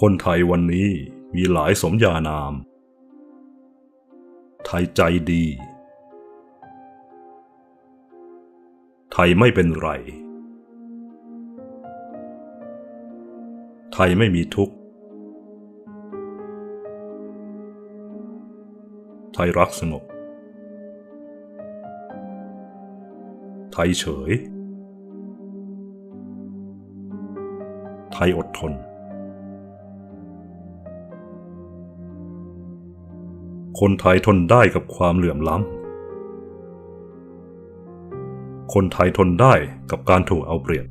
คนไทยวันนี้มีหลายสมญานาม ไทยใจดี ไทยไม่เป็นไร ไทยไม่มีทุกข์ ไทยรักสงบ ไทยเฉย ไทยอดทน คนไทยทนได้กับความเหลื่อมล้ำ คนไทยทนได้กับการถูกเอาเปรียบ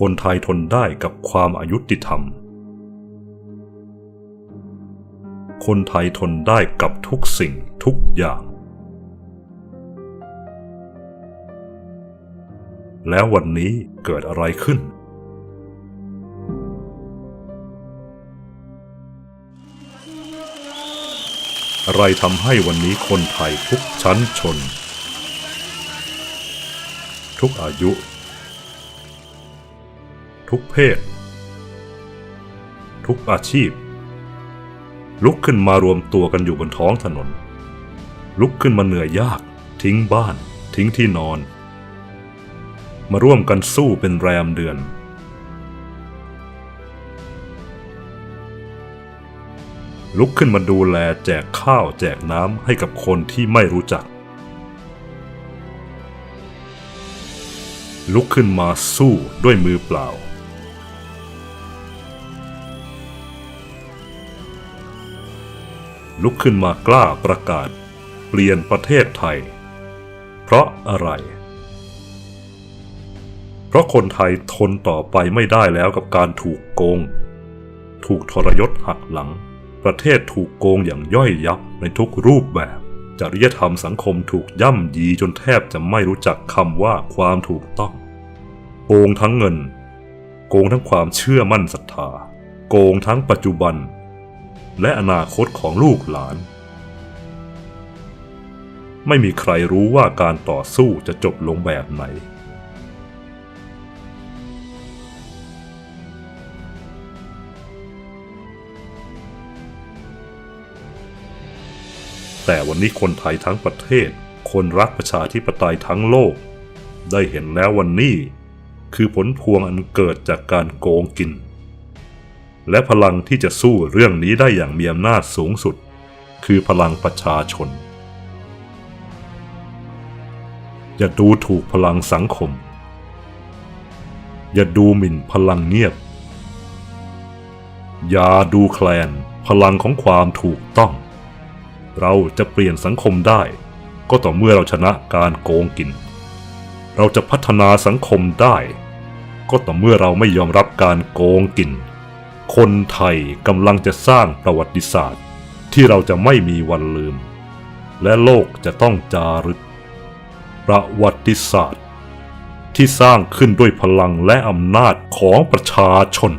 คนไทยทนได้กับความอายุติธรรม คนไทยทนได้กับทุกสิ่งทุกอย่าง แล้ววันนี้เกิดอะไรขึ้น อะไรทำให้วันนี้คนไทยทุกชั้นชน ทุกอายุ ทุกเพศ ทุกอาชีพ ลุกขึ้นมารวมตัวกันอยู่บนท้องถนน ลุกขึ้นมาเหนื่อยยาก ทิ้งบ้าน ทิ้งที่นอน มาร่วมกันสู้เป็นแรมเดือน ลุกขึ้นมาดูแลแจกข้าวแจกน้ำให้กับคนที่ไม่รู้จัก ลุกขึ้นมาสู้ด้วยมือเปล่า ลุกขึ้นมากล้าประกาศ เปลี่ยนประเทศไทย เพราะอะไร เพราะคนไทยทนต่อไปไม่ได้แล้วกับการถูกโกง ถูกทรยศหักหลัง ประเทศถูกโกงอย่างย่อยยับในทุกรูปแบบ จริยธรรมสังคมถูกย่ำยีจนแทบจะไม่รู้จักคำว่าความถูกต้อง โกงทั้งเงิน โกงทั้งความเชื่อมั่นศรัทธา โกงทั้งปัจจุบัน และอนาคตของลูกหลาน ไม่มีใครรู้ว่าการต่อสู้จะจบลงแบบไหน แต่วันนี้คนไทยทั้งประเทศ คนรักประชาธิปไตยทั้งโลก ได้เห็นแล้ววันนี้ คือผลพวงอันเกิดจากการโกงกิน และพลังที่จะสู้เรื่องนี้ได้อย่างมีอำนาจสูงสุด คือพลังประชาชน อย่าดูถูกพลังสังคม อย่าดูหมิ่นพลังเงียบ อย่าดูแคลนพลังของความถูกต้อง เราจะเปลี่ยนสังคมได้ ก็ต่อเมื่อเราชนะการโกงกิน เราจะพัฒนาสังคมได้ ก็ต่อเมื่อเราไม่ยอมรับการโกงกิน คนไทยกำลังจะสร้างประวัติศาสตร์ ที่เราจะไม่มีวันลืม และโลกจะต้องจารึก ประวัติศาสตร์ ที่สร้างขึ้นด้วยพลังและอำนาจของประชาชน